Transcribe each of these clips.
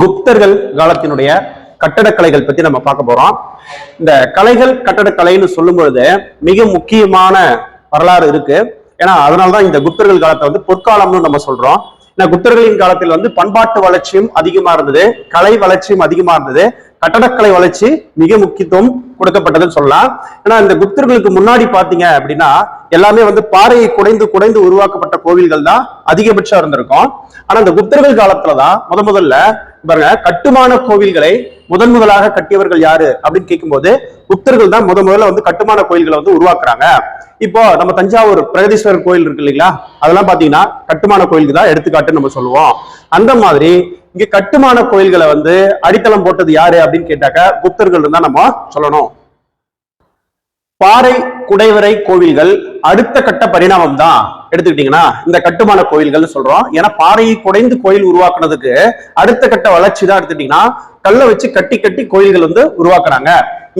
குப்தர்கள் காலத்தினுடைய கட்டடக்கலைகள் பத்தி நம்ம பார்க்க போறோம். இந்த கலைகள் கட்டடக்கலைன்னு சொல்லும் பொழுது மிக முக்கியமான வரலாறு இருக்கு. ஏன்னா அதனாலதான் இந்த குப்தர்கள் காலத்தை வந்து பொற்காலம்னு நம்ம சொல்றோம். ஏன்னா குப்தர்களின் காலத்தில் வந்து பண்பாட்டு வளர்ச்சியும் அதிகமா இருந்தது கலை வளர்ச்சியும் அதிகமா இருந்தது. கட்டடக்கலை வளர்ச்சி மிக முக்கியத்துவம் கொடுக்கப்பட்டதுன்னு சொல்லலாம். ஏன்னா இந்த குப்தர்களுக்கு முன்னாடி பாத்தீங்க அப்படின்னா எல்லாமே வந்து பாறையை குடைந்து குடைந்து உருவாக்கப்பட்ட கோவில்கள் தான் அதிகபட்சம் இருந்திருக்கும். ஆனா இந்த குப்தர்கள் காலத்துலதான் முத முதல்ல பாருங்க கட்டுமான கோவில்களை முதன் முதலாக கட்டியவர்கள் யாரு அப்படின்னு கேட்கும்போது புத்தர்கள் தான் முத முதல்ல வந்து கட்டுமான கோயில்களை வந்து உருவாக்குறாங்க. இப்போ நம்ம தஞ்சாவூர் பிரகதீஸ்வரர் கோயில் இருக்கு இல்லைங்களா? அதெல்லாம் பாத்தீங்கன்னா கட்டுமான கோயிலுக்கு தான் எடுத்துக்காட்டுன்னு நம்ம சொல்லுவோம். அந்த மாதிரி இங்க கட்டுமான கோயில்களை வந்து அடித்தளம் போட்டது யாரு அப்படின்னு கேட்டாக்க புத்தர்கள் தான் நம்ம சொல்லணும். பாறை குடைவரை கோவில்கள் அடுத்த கட்ட பரிணாமம் தான். எடுத்துக்கிட்டீங்கன்னா இந்த கட்டுமான கோயில்கள்னு சொல்றோம். ஏன்னா பாறையை குடைந்து கோயில் உருவாக்குனதுக்கு அடுத்த கட்ட வளர்ச்சி தான் எடுத்துட்டீங்கன்னா கல்லை வச்சு கட்டி கட்டி கோயில்கள் வந்து உருவாக்குறாங்க.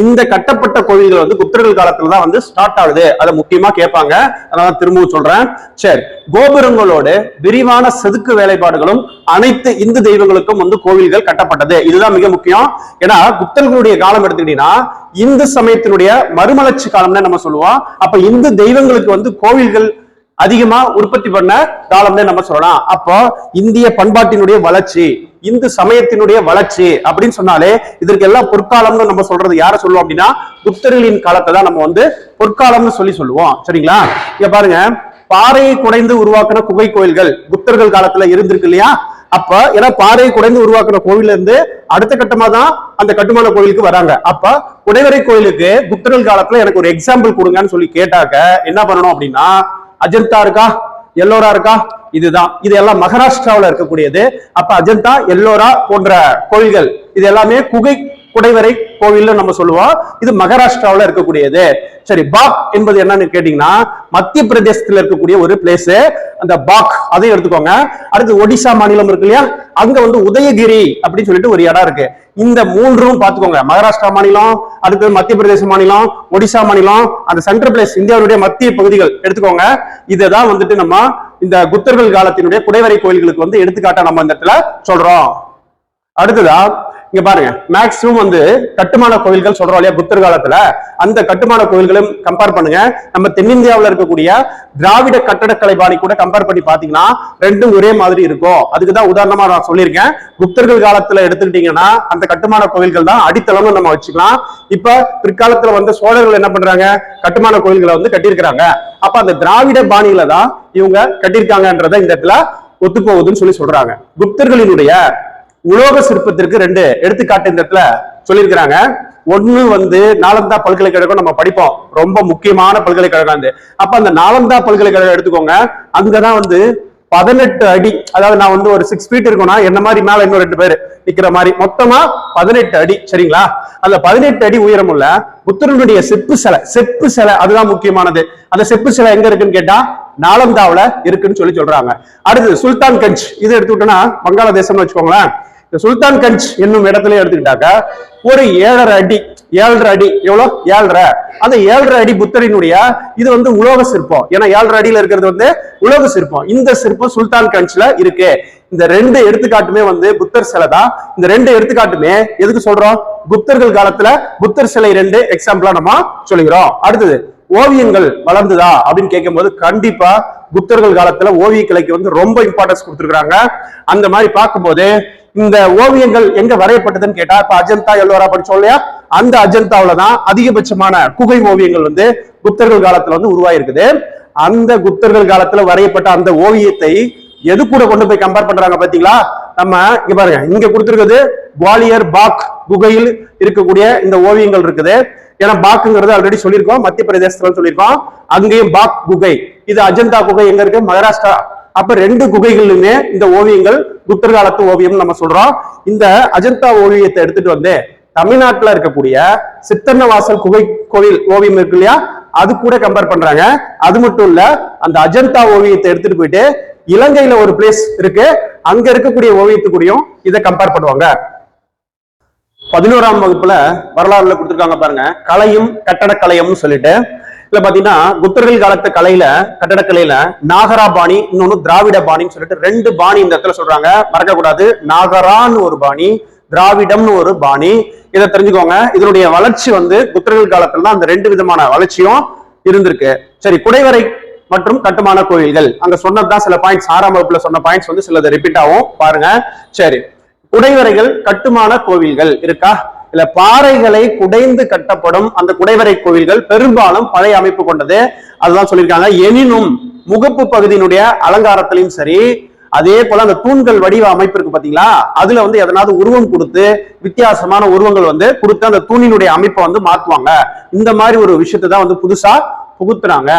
இந்த கட்டப்பட்ட கோயில்கள் வந்து குப்தர்கள் காலத்துல தான் வந்து ஸ்டார்ட் ஆகுது. அதை முக்கியமா கேட்பாங்க. அதனால திரும்பவும் சொல்றேன். சரி கோபுரங்களோடு விரிவான செதுக்கு வேலைப்பாடுகளும் அனைத்து இந்து தெய்வங்களுக்கும் வந்து கோவில்கள் கட்டப்பட்டது. இதுதான் மிக முக்கியம். ஏன்னா குப்தர்களுடைய காலம் எடுத்துக்கிட்டீங்கன்னா இந்து சமயத்தினுடைய மறுமலர்ச்சி காலம்னு நம்ம சொல்லுவோம். அப்ப இந்து தெய்வங்களுக்கு வந்து கோவில்கள் அதிகமா உற்பத்தி பண்ண காலம்னு நம்ம சொல்லலாம் அப்போ இந்திய பண்பாட்டினுடைய வளர்ச்சி இந்து சமயத்தினுடைய வளர்ச்சி அப்படின்னு சொன்னாலே இதற்கு எல்லாம் பொற்காலம்னு நம்ம சொல்றது யார சொல்லுவோம் அப்படின்னா புத்தர்களின் காலத்தை தான் நம்ம வந்து பொற்காலம்னு சொல்லி சொல்லுவோம். சரிங்களா? இங்க பாருங்க. பாறையை குடைந்து உருவாக்கின குகை கோயில்கள் புத்தர்கள் காலத்துல இருந்திருக்கு இல்லையா? அப்ப ஏன்னா பாறையை குடைந்து உருவாக்குன கோவில்ல இருந்து அடுத்த கட்டமா தான் அந்த கட்டுமான கோயிலுக்கு வராங்க. அப்ப குடைவரை கோயிலுக்கு புத்தர்கள் காலத்துல எனக்கு ஒரு எக்ஸாம்பிள் கொடுங்கன்னு சொல்லி கேட்டாக்க என்ன பண்ணணும் அப்படின்னா அஜந்தா இருக்கா? எல்லோரா இருக்கா? இதுதான். இது எல்லாம் மகாராஷ்டிராவில் இருக்கக்கூடியது. அப்ப அஜந்தா எல்லோரா போன்ற கோயில்கள். இது எல்லாமே குகை குடைவரை கோவில்னு நம்ம சொல்லுவோம். இது மகாராஷ்டிராவில் இருக்கக்கூடியது. சரி பாக் என்பது என்னன்னு கேட்டீங்கன்னா மத்திய பிரதேசத்துல இருக்கக்கூடிய ஒரு பிளேஸ் அந்த பாக் அதையும் எடுத்துக்கோங்க. அடுத்து ஒடிசா மாநிலம் இருக்கு இல்லையா? அங்க வந்து உதயகிரி அப்படின்னு சொல்லிட்டு ஒரு இடம் இருக்கு. இந்த மூன்றும் பாத்துக்கோங்க மகாராஷ்டிரா மாநிலம் அடுத்து மத்திய பிரதேச மாநிலம் ஒடிசா மாநிலம் அந்த சென்ட்ரல் பிளேஸ் இந்தியாவுடைய மத்திய பகுதிகள் எடுத்துக்கோங்க. இதுதான் வந்துட்டு நம்ம இந்த குப்தர்கள் காலத்தினுடைய குடைவரை கோயில்களுக்கு வந்து எடுத்துக்காட்டா நம்ம இந்த இடத்துல சொல்றோம். அடுத்ததா இங்க பாருங்க. மேக்ஸிமம் வந்து கட்டுமான கோவில்கள் சொல்றோம் இல்லையா புத்தர் காலத்துல அந்த கட்டுமான கோவில்களும் கம்பேர் பண்ணுங்க. நம்ம தென்னிந்தியாவில் இருக்கக்கூடிய திராவிட கட்டடக்கலை பாணி கூட கம்பேர் பண்ணி பாத்தீங்கன்னா ரெண்டும் ஒரே மாதிரி இருக்கும். அதுக்கு தான் உதாரணமா நான் சொல்லியிருக்கேன். புத்தர்கள் காலத்துல எடுத்துக்கிட்டீங்கன்னா அந்த கட்டுமான கோவில்கள் தான் அடித்தளம்னு நம்ம வச்சுக்கலாம். இப்ப பிற்காலத்துல வந்து சோழர்கள் என்ன பண்றாங்க? கட்டுமான கோவில்களை வந்து கட்டியிருக்கிறாங்க. அப்ப அந்த திராவிட பாணியில தான் இவங்க கட்டியிருக்காங்கன்றத இந்த இடத்துல ஒத்துப்போகுதுன்னு சொல்லி சொல்றாங்க. குப்தர்களினுடைய உலோக சிற்பத்திற்கு ரெண்டு எடுத்துக்காட்டு இந்த இடத்துல சொல்லியிருக்கிறாங்க. ஒண்ணு வந்து நாலந்தா பல்கலைக்கழகம் நம்ம படிப்போம். ரொம்ப முக்கியமான பல்கலைக்கழகம் அது. அப்ப அந்த நாலந்தா பல்கலைக்கழகம் எடுத்துக்கோங்க. அங்கதான் வந்து பதினெட்டு அடி அதாவது நான் வந்து ஒரு சிக்ஸ் ஃபீட் இருக்கோம்னா என்ன மாதிரி மேல இன்னும் ரெண்டு பேர் நிக்கிற மாதிரி. மொத்தமா பதினெட்டு அடி சரிங்களா? அந்த பதினெட்டு அடி உயரம் உள்ள புத்தருடைய செப்பு சிலை செப்பு சிலை அதுதான் முக்கியமானது. அந்த செப்பு சிலை எங்க இருக்குன்னு கேட்டா நாலந்தாவில இருக்குன்னு சொல்லி சொல்றாங்க. அடுத்து சுல்தான் கஞ்ச். இது எடுத்துக்கிட்டோம்னா வங்காளதேசம்னு வச்சுக்கோங்களேன். இந்த சுல்தான் கஞ்ச் என்னும் இடத்துல எடுத்துக்கிட்டாக்கா ஒரு ஏழரை அடி ஏழரை அடி எவ்வளவு ஏழரை. அந்த ஏழரை அடி புத்தரினுடைய இது வந்து உலோக சிற்பம். ஏன்னா ஏழரை அடியில இருக்கிறது வந்து உலோக சிற்பம். இந்த சிற்பம் சுல்தான் கஞ்ச்ல இருக்கு. இந்த ரெண்டு எடுத்துக்காட்டுமே வந்து புத்தர் சிலை தான். இந்த ரெண்டு எடுத்துக்காட்டுமே எதுக்கு சொல்றோம்? புத்தர்கள் காலத்துல புத்தர் சிலை ரெண்டு எக்ஸாம்பிளா நம்ம சொல்லுகிறோம். அடுத்தது ஓவியங்கள் வளர்ந்துதா அப்படின்னு கேட்கும்போது கண்டிப்பா புத்தர்கள் காலத்துல ஓவிய கலைக்கு வந்து ரொம்ப இம்பார்ட்டன்ஸ் கொடுத்துருக்காங்க அந்த மாதிரி பார்க்கும்போது இந்த ஓவியங்கள் எங்க வரையப்பட்டதுன்னு கேட்டா இப்ப அஜந்தா எல்லோரா படிச்சோம் இல்லையா? அந்த அஜந்தாவில தான் அதிகபட்சமான குகை ஓவியங்கள் வந்து குப்தர்கள் காலத்துல வந்து உருவாயிருக்குது. அந்த குப்தர்கள் காலத்துல வரையப்பட்ட அந்த ஓவியத்தை எது கூட கொண்டு போய் கம்பேர் பண்றாங்க பாத்தீங்களா? நம்ம இங்க பாருங்க இங்க கொடுத்திருக்கிறது குவாலியர் பாக் குகையில் இருக்கக்கூடிய இந்த ஓவியங்கள் இருக்குது. ஏன்னா பாக்குங்கிறது ஆல்ரெடி சொல்லியிருக்கோம் மத்திய பிரதேசத்துல சொல்லியிருக்கோம். அங்கேயும் பாக் குகை. இது அஜந்தா குகை எங்க இருக்கு? மகாராஷ்டிரா. அப்ப ரெண்டு குகைகளிலுமே இந்த ஓவியங்கள் குப்தர் காலத்து ஓவியம் நம்ம சொல்றோம். இந்த அஜந்தா ஓவியத்தை எடுத்துட்டு வந்து தமிழ்நாட்டில் இருக்கக்கூடிய சித்தன்னவாசல் குகை கோவில் ஓவியம் இருக்கு இல்லையா? அது கூட கம்பேர் பண்றாங்க. அது மட்டும் இல்ல அந்த அஜந்தா ஓவியத்தை எடுத்துட்டு போயிட்டு இலங்கையில ஒரு பிளேஸ் இருக்கு. அங்க இருக்கக்கூடிய ஓவியத்துக்குடியும் இதை கம்பேர் பண்ணுவாங்க. பதினோராம் வகுப்புல வரலாறுல கொடுத்துருக்காங்க பாருங்க. கலையும் கட்டடக்கலையும்னு சொல்லிட்டு. இதுல பாத்தீங்கன்னா குத்தர்கள் காலத்து கலையில கட்டடக்கலையில நாகரா பாணி இன்னொன்னு திராவிட பாணின்னு சொல்லிட்டு ரெண்டு பாணி இந்த இடத்துல சொல்றாங்க. மறக்க கூடாது நாகரான்னு ஒரு பாணி திராவிடம்னு ஒரு பாணி. இதை தெரிஞ்சுக்கோங்க. இதனுடைய வளர்ச்சி வந்து குத்தர்கள் காலத்துல தான் அந்த ரெண்டு விதமான வளர்ச்சியும் இருந்திருக்கு. சரி குடைவரை மற்றும் கட்டுமான கோயில்கள். அங்க சொன்னதுதான் சில பாயிண்ட்ஸ் ஆறாம் வகுப்புல சொன்ன பாயிண்ட்ஸ் வந்து சிலது ரிப்பீட் ஆகும் பாருங்க. சரி. குடைவரைகள் கட்டுமான கோவில்கள் இருக்கா? இல்ல பாறைகளை குடைந்து கட்டப்படும் அந்த குடைவரை கோவில்கள் பெரும்பாலும் பழைய அமைப்பு கொண்டது. அதுதான் சொல்லியிருக்காங்க. எனினும் முகப்பு பகுதியினுடைய அலங்காரத்திலையும் சரி அதே போல அந்த தூண்கள் வடிவ அமைப்பு இருக்கு பாத்தீங்களா? அதுல வந்து எதனாவது உருவம் கொடுத்து வித்தியாசமான உருவங்கள் வந்து கொடுத்து அந்த தூணினுடைய அமைப்பை வந்து மாத்துவாங்க. இந்த மாதிரி ஒரு விஷயத்தை தான் வந்து புதுசா புகுத்துறாங்க.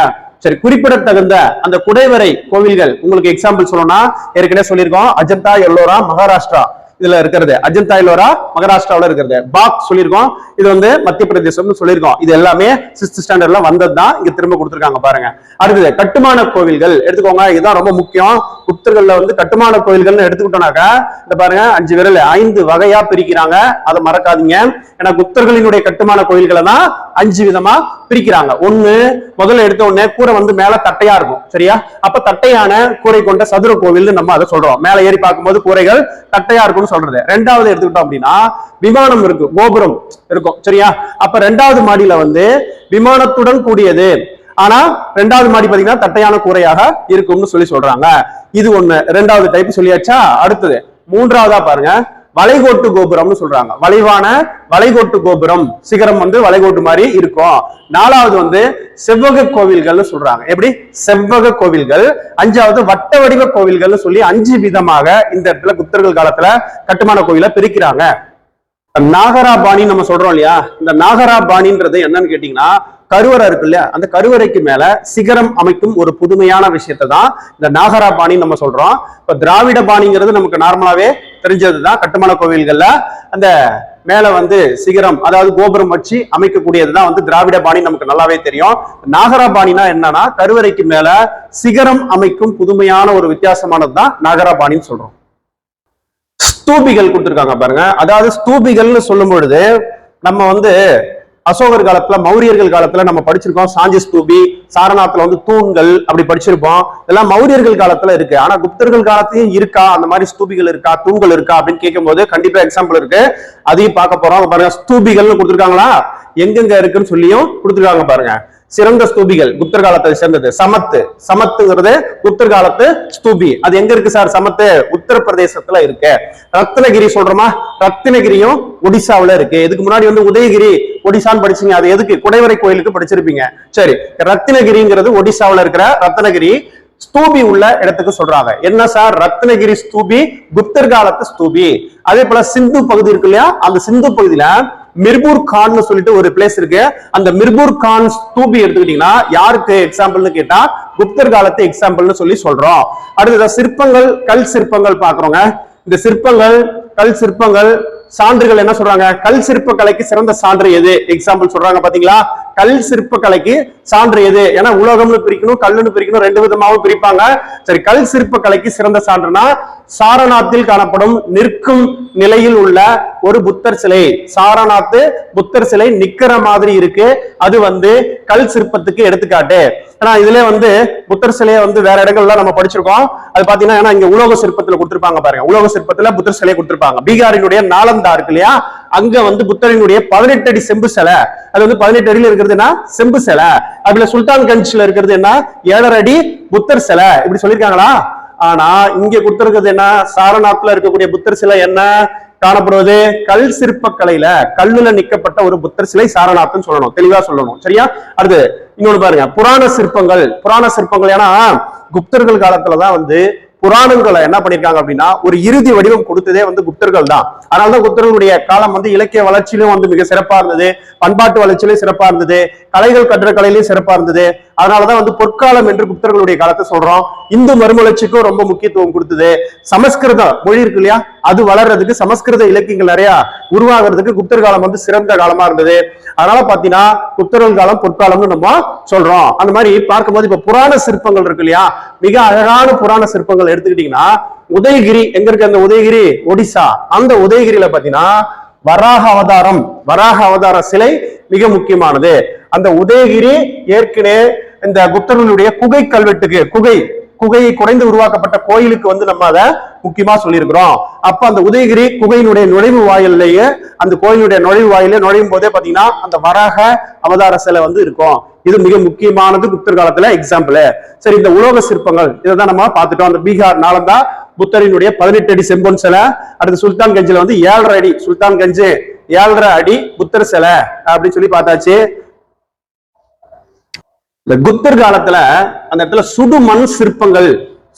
சரி குறிப்பிடத்தகுந்த அந்த குடைவரை கோவில்கள் உங்களுக்கு எக்ஸாம்பிள் சொல்லணும்னா ஏற்கனவே சொல்லியிருக்கோம். அஜந்தா எல்லோரா மகாராஷ்டிரா. இதுல இருக்கிறது. அஜந்தா எல்லோரா மகாராஷ்டிராவில இருக்கிறது. பாக் சொல்லியிருக்கோம். இது வந்து மத்திய பிரதேசம்னு சொல்லியிருக்கோம். இது எல்லாமே சிக்ஸ்த் ஸ்டாண்டர்ட்ல வந்தது தான் இங்க திரும்ப கொடுத்துருக்காங்க பாருங்க. அடுத்தது கட்டுமான கோவில்கள். எடுத்துக்கோங்க இதுதான் ரொம்ப முக்கியம். குப்தர்கள்ல வந்து கட்டுமான கோவில்கள்னு எடுத்துக்கிட்டோம்னாக்கா இந்த பாருங்க அஞ்சு விரல் ஐந்து வகையா பிரிக்கிறாங்க. அதை மறக்காதீங்க. ஏன்னா குப்தர்களினுடைய கட்டுமான கோயில்களை தான் அஞ்சு விதமா பிரிக்கிறாங்க. ஒண்ணு முதல்ல எடுத்த உடனே கூரை வந்து மேல தட்டையா இருக்கும். சரியா? அப்ப தட்டையான கூரை கொண்ட சதுர கோவில்னு நம்ம அதை சொல்றோம். மேல ஏறி பார்க்கும்போது கூரைகள் தட்டையா இருக்கும்னு சொல்றது. ரெண்டாவது எடுத்துக்கிட்டோம் அப்படின்னா விமானம் இருக்கு கோபுரம் இருக்கும் சரியா? அப்ப ரெண்டாவது மாடியில வந்து விமானத்துடன் கூடியது. ஆனா ரெண்டாவது மாடி பாத்தீங்கன்னா தட்டையான கூரையாக இருக்கும்னு சொல்லி சொல்றாங்க. இது ஒண்ணு. ரெண்டாவது டைப் சொல்லியாச்சா? அடுத்தது. மூன்றாவதா பாருங்க. வளைகோட்டு கோபுரம்னு சொல்றாங்க. வளைவான வளைகோட்டு கோபுரம். சிகரம் வந்து வளைகோட்டு மாதிரி இருக்கும். நாலாவது வந்து செவ்வக கோவில்கள்னு சொல்றாங்க. எப்படி? செவ்வக கோவில்கள். அஞ்சாவது வட்ட வடிவ கோவில்கள்னு சொல்லி அஞ்சு விதமாக இந்த இடத்துல குப்தர்கள் காலத்துல கட்டுமான கோவில பிரிக்கிறாங்க. நாகராபாணி நம்ம சொல்றோம் இல்லையா? இந்த நாகராபாணின்றது என்னன்னு கேட்டீங்கன்னா கருவறை இருக்கு இல்லையா? அந்த கருவறைக்கு மேல சிகரம் அமைக்கும் ஒரு புதுமையான விஷயத்தை தான் இந்த நாகரா பாணி நம்ம சொல்றோம். இப்ப திராவிட பாணிங்கிறது நமக்கு நார்மலாவே தெரிஞ்சதுதான் கட்டுமான கோவில்கள்ல அந்த மேல வந்து சிகரம் அதாவது கோபுரம் வச்சு அமைக்கக்கூடியதுதான் வந்து திராவிட பாணி நமக்கு நல்லாவே தெரியும். நாகரா பாணினா என்னன்னா கருவறைக்கு மேல சிகரம் அமைக்கும் புதுமையான ஒரு வித்தியாசமானது தான் நாகரா பாணின்னு சொல்றோம். ஸ்தூபிகள் கொடுத்துருக்காங்க பாருங்க. அதாவது ஸ்தூபிகள்னு சொல்லும் பொழுது நம்ம வந்து அசோகர் காலத்துல மௌரியர்கள் காலத்துல நம்ம படிச்சிருக்கோம். சாஞ்சி ஸ்தூபி சாரநாத்துல வந்து தூண்கள் அப்படி படிச்சிருப்போம். இதெல்லாம் மௌரியர்கள் காலத்துல இருக்கு. ஆனா குப்தர்கள் காலத்தையும் இருக்கா? அந்த மாதிரி ஸ்தூபிகள் இருக்கா? தூண்கள் இருக்கா? அப்படின்னு கேட்கும்போது கண்டிப்பா எக்ஸாம்பிள் இருக்கு. அதையும் பார்க்க போறோம். பாருங்க ஸ்தூபிகள்னு கொடுத்துருக்காங்களா? எங்கெங்க இருக்குன்னு சொல்லியும் கொடுத்துருக்காங்க பாருங்க. சிறந்த ஸ்தூபிகள். குப்தர் காலத்தை சேர்ந்தது. சமத்து. சமத்துங்கிறது குப்தர் காலத்து ஸ்தூபி. அது எங்க இருக்கு சார்? சமத்து உத்தரப்பிரதேசத்துல இருக்கு. ரத்னகிரி சொல்றோமா? ரத்னகிரியும் ஒடிசாவில இருக்கு. இதுக்கு முன்னாடி வந்து உதயகிரி ஒடிசான்னு படிச்சீங்க. அது எதுக்கு? குடைவரை கோயிலுக்கு படிச்சிருப்பீங்க. சரி. ரத்னகிரிங்கிறது ஒடிசாவில இருக்கிற ரத்னகிரி ஸ்தூபி உள்ள இடத்துக்கு சொல்றாங்க. என்ன சார்? ரத்னகிரி ஸ்தூபி குப்தர் காலத்து ஸ்தூபி. அதே போல சிந்து பகுதி இருக்கு இல்லையா? அந்த சிந்து பகுதியில மிர்பூர் கான்னு சொல்லிட்டு ஒரு பிளேஸ் இருக்கு. அந்த மிர்பூர் கான் தூபி எடுத்துக்கிட்டீங்கன்னா யாருக்கு எக்ஸாம்பிள்னு கேட்டா குப்தர் காலத்து எக்ஸாம்பிள்னு சொல்லி சொல்றோம். அடுத்தது சிற்பங்கள் கல் சிற்பங்கள் பாக்குறோங்க இந்த சிற்பங்கள் கல் சிற்பங்கள் சான்றுகள் என்ன சொல்றாங்க? கல் சிற்ப கலைக்கு சிறந்த சான்று எது? எக்ஸாம்பிள் சொல்றாங்க பாத்தீங்களா? கல் சிற்பக்கலைக்கு சான்று எது? ஏன்னா உலோகம்னு பிரிக்கணும் கல்லுன்னு பிரிக்கணும் ரெண்டு விதமாவும் பிரிப்பாங்க. சரி கல் சிற்பக்கலைக்கு சிறந்த சான்றுனா சாரநாத்தில் காணப்படும் நிற்கும் நிலையில் உள்ள ஒரு புத்தர் சிலை. சாரநாத்து புத்தர் சிலை நிக்கிற மாதிரி இருக்கு. அது வந்து கல் சிற்பத்துக்கு எடுத்துக்காட்டு. ஏன்னா இதுல வந்து புத்தர் சிலையை வந்து வேற இடங்கள்ல நம்ம படிச்சிருக்கோம். அது பாத்தீங்கன்னா ஏன்னா இங்க உலோக சிற்பத்துல கொடுத்துருப்பாங்க பாருங்க. உலோக சிற்பத்துல புத்தர் சிலையை கொடுத்துருப்பாங்க. பீகாரினுடைய நாலந்தா இருக்கு இல்லையா? அங்க வந்து புத்தரினுடைய பதினெட்டு அடி செம்பு சிலை. அது வந்து பதினெட்டு அடியில் இருக்கிறதுனா செம்பு சிலை. அதுல சுல்தான்கஞ்ச்ல இருக்கிறது என்ன? ஏழரை அடி புத்தர் சிலை. இப்படி சொல்லியிருக்காங்களா? ஆனா இங்க கொடுத்திருக்கிறது என்ன? சாரநாத்ல இருக்கக்கூடிய புத்தர் சிலை என்ன? காணப்படுவது கல் சிற்பக்கலையில கல்லுல நிக்கப்பட்ட ஒரு புத்தர் சிலை சாரநாத்னு சொல்லணும். தெளிவா சொல்லணும். சரியா? அடுத்து இன்னொன்று பாருங்க. புராண சிற்பங்கள். புராண சிற்பங்கள் ஏன்னா குப்தர்கள் காலத்துலதான் வந்து புராணங்களை என்ன பண்ணிருக்காங்க அப்படின்னா ஒரு இறுதி வடிவம் கொடுத்ததே வந்து குப்தர்கள் தான். அதனாலதான் குப்தர்களுடைய காலம் வந்து இலக்கிய வளர்ச்சியிலும் வந்து மிக சிறப்பா இருந்தது பண்பாட்டு வளர்ச்சியிலும் சிறப்பா இருந்தது கலைகள் கற்ற கலையிலும் சிறப்பா இருந்தது. அதனாலதான் வந்து பொற்காலம் என்று குப்தர்களுடைய காலத்தை சொல்றோம். இந்து மறுமலர்ச்சிக்கும் ரொம்ப முக்கியத்துவம் கொடுத்தது. சமஸ்கிருதம் மொழி இருக்கு இல்லையா? அது வளர்றதுக்கு சமஸ்கிருத இலக்கியங்கள் நிறைய உருவாகிறதுக்கு குப்தர் காலம் வந்து சிறந்த காலமா இருந்தது. அதனால பாத்தீங்கன்னா குப்தர்கள் காலம் பொற்காலம்னு நம்ம சொல்றோம். அந்த மாதிரி பார்க்கும்போது இப்ப புராண சிற்பங்கள் இருக்கு இல்லையா? மிக அழகான புராண சிற்பங்கள் எடுத்துக்கிட்டீங்கன்னா உதயகிரி எங்க இருக்கு அந்த உதயகிரி? ஒடிசா. அந்த உதயகிரியில பாத்தீங்கன்னா வராக அவதாரம் வராக அவதார சிலை மிக முக்கியமானது. அந்த உதயகிரி ஏற்கனவே இந்த குப்தர்களுடைய குகை கல்வெட்டுக்கு குகை குகையை குறைந்து உருவாக்கப்பட்ட கோயிலுக்கு வந்து நம்ம அதை முக்கியமா சொல்லியிருக்கிறோம். அப்ப அந்த உதயகிரி குகையினுடைய நுழைவு வாயிலேயே அந்த கோயிலுடைய நுழைவு வாயிலே நுழையும் போதே பாத்தீங்கன்னா அந்த வராக அவதார சிலை வந்து இருக்கும். இது மிக முக்கியமானது குப்தர் காலத்துல எக்ஸாம்பிள் சரி இந்த உலோக சிற்பங்கள் இதை தான் நம்ம பார்த்துட்டோம். அந்த பீகார் நாளந்தா புத்தரினுடைய பதினெட்டு அடி செம்பொன் சிலை அடுத்து சுல்தான் கஞ்சில வந்து ஏழரை அடி சுல்தான் கஞ்சு ஏழரை அடி புத்தர் சிலை அப்படின்னு சொல்லி பார்த்தாச்சு. இந்த குப்தர் காலத்துல அந்த இடத்துல சுடுமண் சிற்பங்கள்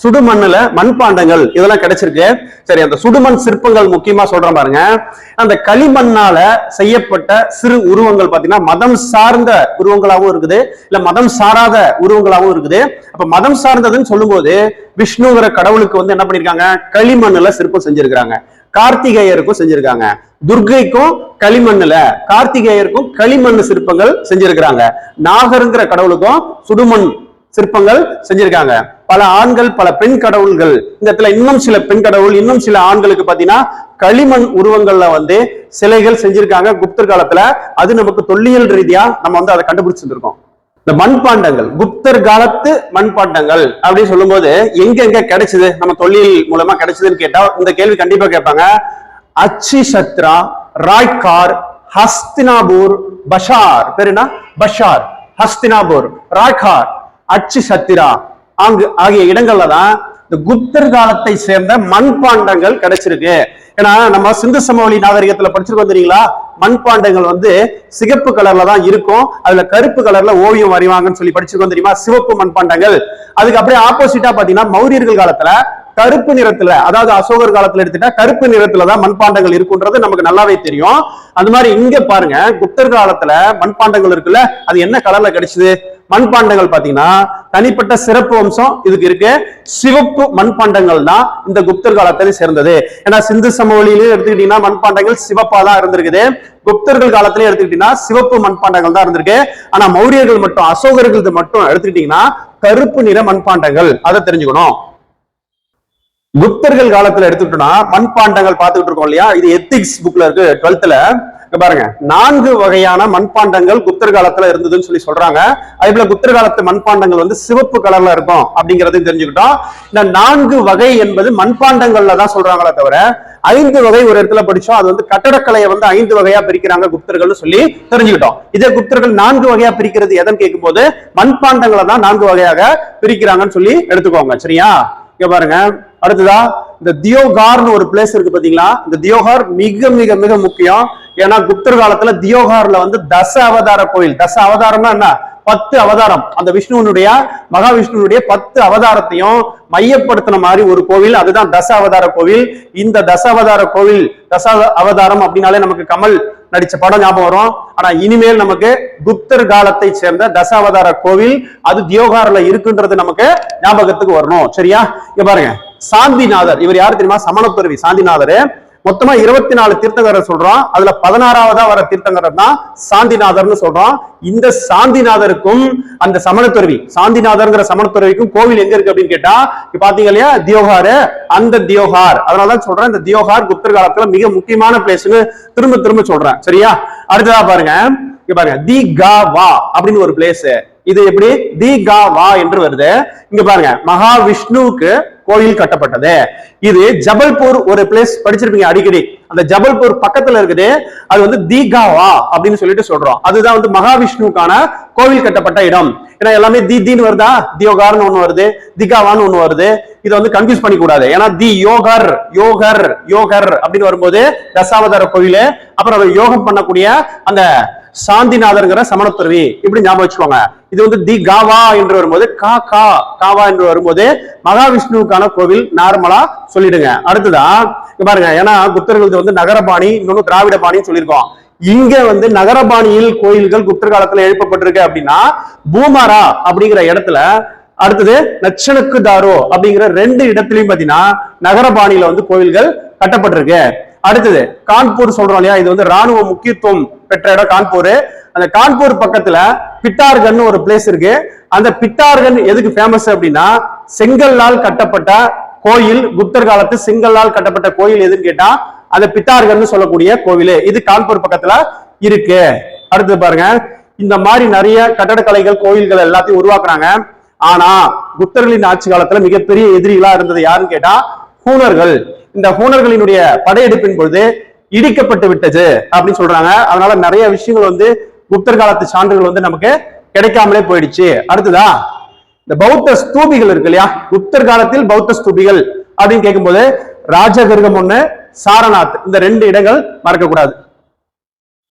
சுடுமண்ணுல மண்பாண்டங்கள் இதெல்லாம் கிடைச்சிருக்கு. சரி அந்த சுடுமண் சிற்பங்கள் முக்கியமா சொல்றேன் பாருங்க. அந்த களிமண்ணால செய்யப்பட்ட சிறு உருவங்கள் பாத்தீங்கன்னா மதம் சார்ந்த உருவங்களாகவும் இருக்குது. இல்ல மதம் சாராத உருவங்களாகவும் இருக்குது. அப்ப மதம் சார்ந்ததுன்னு சொல்லும்போது விஷ்ணுங்கிற கடவுளுக்கு வந்து என்ன பண்ணிருக்காங்க? களிமண்ணுல சிற்பம் செஞ்சிருக்கிறாங்க. கார்த்திகேயருக்கும் செஞ்சிருக்காங்க. துர்கைக்கும் களிமண்ணுல கார்த்திகேயருக்கும் களிமண் சிற்பங்கள் செஞ்சிருக்கிறாங்க. நாகருங்கிற கடவுளுக்கும் சுடுமண் சிற்பங்கள் செஞ்சிருக்காங்க. பல ஆண்கள் பல பெண் கடவுள்கள். இந்த இடத்துல இன்னும் சில பெண் கடவுள் இன்னும் சில ஆண்களுக்கு பாத்தீங்கன்னா களிமண் உருவங்கள்ல வந்து சிலைகள் செஞ்சிருக்காங்க. குப்தர் காலத்துல அது நமக்கு தொல்லியல் ரீதியா நம்ம வந்து அதை கண்டுபிடிச்சிருந்திருக்கோம். இந்த மண்பாண்டங்கள் குப்தர் காலத்து மண்பாண்டங்கள் அப்படின்னு சொல்லும்போது எங்க எங்க கிடைச்சது? நம்ம தொழில் மூலமா கிடைச்சதுன்னு கேட்டா இந்த கேள்வி கண்டிப்பா கேட்பாங்க. அச்சி சத்ரா ராய்கார் ஹஸ்தினாபூர் பஷார். பேருனா பஷார். ஹஸ்தினாபூர். ராய்கார். அச்சி சத்திரா அங்கு ஆகிய இடங்கள்ல தான் இந்த குப்தர் காலத்தை சேர்ந்த மண்பாண்டங்கள் கிடைச்சிருக்கு. ஏன்னா நம்ம சிந்து சமவெளி நாகரிகத்துல படிச்சிருக்கோம் தெரியுங்களா? மண்பாண்டங்கள் வந்து சிகப்பு கலர்ல தான் இருக்கும். அதுல கருப்பு கலர்ல ஓவியம் வரைவாங்கன்னு சொல்லி படிச்சிருக்கோம் தெரியுமா? சிவப்பு மண்பாண்டங்கள். அதுக்கு அப்படியே ஆப்போசிட்டா பாத்தீங்கன்னா மௌரியர்கள் காலத்துல கருப்பு நிறத்துல அதாவது அசோகர் காலத்துல எடுத்துட்டா கருப்பு நிறத்துல தான் மண்பாண்டங்கள் இருக்குன்றது நமக்கு நல்லாவே தெரியும். அது மாதிரி இங்க பாருங்க குப்தர் காலத்துல மண்பாண்டங்கள் இருக்குல்ல அது என்ன கலர்ல கிடைச்சது? மண்பாண்டங்கள் பாத்தீங்கன்னா தனிப்பட்ட சிறப்பு வம்சம் இதுக்கு இருக்கு. சிவப்பு மண்பாண்டங்கள் தான் இந்த குப்தர் காலத்தை சேர்ந்தது. ஏன்னா சிந்து சமவெளியிலும் எடுத்துக்கிட்டீங்கன்னா மண்பாண்டங்கள் சிவப்பா தான் இருந்திருக்குது. குப்தர்கள் காலத்திலயும் எடுத்துக்கிட்டீங்கன்னா சிவப்பு மண்பாண்டங்கள் தான் இருந்திருக்கு. ஆனா மௌரியர்கள் மட்டும் அசோகர்கள் மட்டும் எடுத்துக்கிட்டீங்கன்னா கருப்பு நிற மண்பாண்டங்கள். அதை தெரிஞ்சுக்கணும். குப்தர்கள் காலத்துல எடுத்துக்கிட்டோம்னா மண்பாண்டங்கள் பார்த்துக்கிட்டு இருக்கோம் இல்லையா? இது எத்திக்ஸ் புக்ல இருக்கு. டுவெல்த்ல பாருங்க. நான்கு வகையான மண்பாண்டங்கள் குப்தர் காலத்துல இருந்ததுன்னு சொல்லி சொல்றாங்க. அதே போல குப்தர் காலத்து மண்பாண்டங்கள் வந்து சிவப்பு கலர்ல இருக்கும் அப்படிங்கறதையும் தெரிஞ்சுக்கிட்டோம். இந்த நான்கு வகை என்பது மண்பாண்டங்கள்ல தான் சொல்றாங்களே தவிர ஐந்து வகை ஒரு இடத்துல படிச்சோம். அது வந்து கட்டடக்கலையை வந்து ஐந்து வகையா பிரிக்கிறாங்க குப்தர்கள்னு சொல்லி தெரிஞ்சுக்கிட்டோம். இதே குப்தர்கள் நான்கு வகையா பிரிக்கிறது எதன்னு கேட்கும்போது மண்பாண்டங்களை தான் நான்கு வகையாக பிரிக்கிறாங்கன்னு சொல்லி எடுத்துக்கோங்க. சரியா? இங்க பாருங்க. அடுத்ததா இந்த தியோகார்னு ஒரு பிளேஸ் இருக்கு பாத்தீங்களா? இந்த தியோகார் மிக மிக மிக முக்கியம். ஏன்னா குப்தர் காலத்துல தியோகார்ல வந்து தச அவதார கோயில். தச அவதாரம்னா என்ன? பத்து அவதாரம். அந்த விஷ்ணுவனுடைய மகாவிஷ்ணுனுடைய பத்து அவதாரத்தையும் மையப்படுத்தின மாதிரி ஒரு கோவில் அதுதான் தச அவதார கோவில். இந்த தச அவதார கோவில் தச அவதாரம் அப்படின்னாலே நமக்கு கமல் நடிச்ச படம் ஞாபகம் வரும். ஆனா இனிமேல் நமக்கு குப்தர் காலத்தை சேர்ந்த தசாவதார கோவில் அது தியோகாரில் இருக்குன்றது நமக்கு ஞாபகத்துக்கு வரணும். சரியா? இங்க பாருங்க. சாந்திநாதர். இவர் யாரு தெரியுமா? சமணத்துறவி சாந்திநாதர். மொத்தமா இருபத்தி நாலு தீர்த்தங்கரர் சொல்றோம் அதுல பதினாறாவதா வர தீர்த்தங்கரர் தான் சாந்திநாதர்னு சொல்றோம் இந்த சாந்திநாதருக்கும் அந்த சமணத்துறவி சாந்திநாதர்ங்கிற சமணத்துறவிக்கும் கோவில் எங்க இருக்கு அப்படின்னு கேட்டா இப்ப பாத்தீங்க இல்லையா தியோகாரு. அந்த தியோகார். அதனாலதான் சொல்றேன் இந்த தியோகார் குப்தர் காலத்துல மிக முக்கியமான பிளேஸ்னு திரும்ப திரும்ப சொல்றேன். சரியா? அடுத்ததா பாருங்க. இங்க பாருங்க தி கா வா அப்படின்னு ஒரு பிளேஸ் இது எப்படி? தி கா வா என்று வருது. இங்க பாருங்க மகாவிஷ்ணுவுக்கு கோயில் கட்டப்பட்டது. இது ஜபல்பூர் ஒரு பிளேஸ் படிச்சிருப்பீங்க அடிக்கடி. அந்த ஜபல்பூர் பக்கத்துல இருக்குது. அது வந்து தீகாவா அப்படின்னு சொல்லிட்டு சொல்றோம். அதுதான் வந்து மகாவிஷ்ணுக்கான கோவில் கட்டப்பட்ட இடம். ஏன்னா எல்லாமே தி தீன்னு வருதா? தியோகார்னு ஒண்ணு வருது. திகாவான்னு ஒண்ணு வருது. இதை வந்து கன்ஃபியூஸ் பண்ணி கூடாது ஏன்னா தி யோகர் யோகர் யோகர் அப்படின்னு வரும்போது தசாவதார கோவில் அப்புறம் யோகம் பண்ணக்கூடிய அந்த சாந்திநாதர்ங்கிற சமணத்துறவி. இப்படி ஞாபகம் வச்சுக்கோங்க. இது வந்து தி காவா என்று வரும்போது கா கா காவா என்று வரும்போது மகாவிஷ்ணுவுக்கான கோவில் நார்மலா சொல்லிடுங்க. அடுத்ததா பாருங்க. ஏன்னா புத்தர்களுக்கு வந்து நகரபாணி இன்னொன்னு திராவிட பாணின்னு சொல்லியிருக்கோம். இங்க வந்து நகரபாணியில் கோயில்கள் குப்தர் காலத்துல எழுப்பப்பட்டிருக்கு அப்படின்னா பூமாரா அப்படிங்கிற இடத்துல அடுத்தது நச்சனுக்கு தாரோ அப்படிங்கிற ரெண்டு இடத்துலயும் பாத்தீங்கன்னா நகரபாணியில வந்து கோயில்கள் கட்டப்பட்டிருக்கு. அடுத்தது கான்பூர் சொல்றோம் இல்லையா? இது வந்து ராணுவ முக்கியத்துவம் பெற்ற இடம் கான்பூர். அந்த கான்பூர் பக்கத்துல பிட்டார்கன் ஒரு பிளேஸ் இருக்கு. அந்த பிட்டார்கன் எதுக்கு ஃபேமஸ் அப்படின்னா செங்கல்லால் கட்டப்பட்ட கோயில் குப்தர் காலத்து செங்கல்லால் கட்டப்பட்ட கோயில் எதுன்னு கேட்டா அந்த பித்தார்கன்னு சொல்லக்கூடிய கோவில். இது கான்பூர் பக்கத்துல இருக்கு. அடுத்து பாருங்க. இந்த மாதிரி நிறைய கட்டடக்கலைகள் கோயில்கள் எல்லாத்தையும் உருவாக்குறாங்க. ஆனா குப்தர்களின் ஆட்சி காலத்துல மிகப்பெரிய எதிரிகளா இருந்தது யாருன்னு கேட்டா ஹூனர்கள். இந்த ஹூனர்களினுடைய படையெடுப்பின் பொழுது இடிக்கப்பட்டு விட்டது அப்படின்னு சொல்றாங்க. அதனால நிறைய விஷயங்கள் வந்து குப்தர் காலத்து சான்றுகள் வந்து நமக்கு கிடைக்காமலே போயிடுச்சு. அடுத்ததா இந்த பௌத்த ஸ்தூபிகள் இருக்கு இல்லையா? குப்தர் காலத்தில் பௌத்த ஸ்தூபிகள் அப்படின்னு கேட்கும்போது ராஜகிருகம் ஒண்ணு சாரநாத் இந்த ரெண்டு இடங்கள் மறக்க கூடாது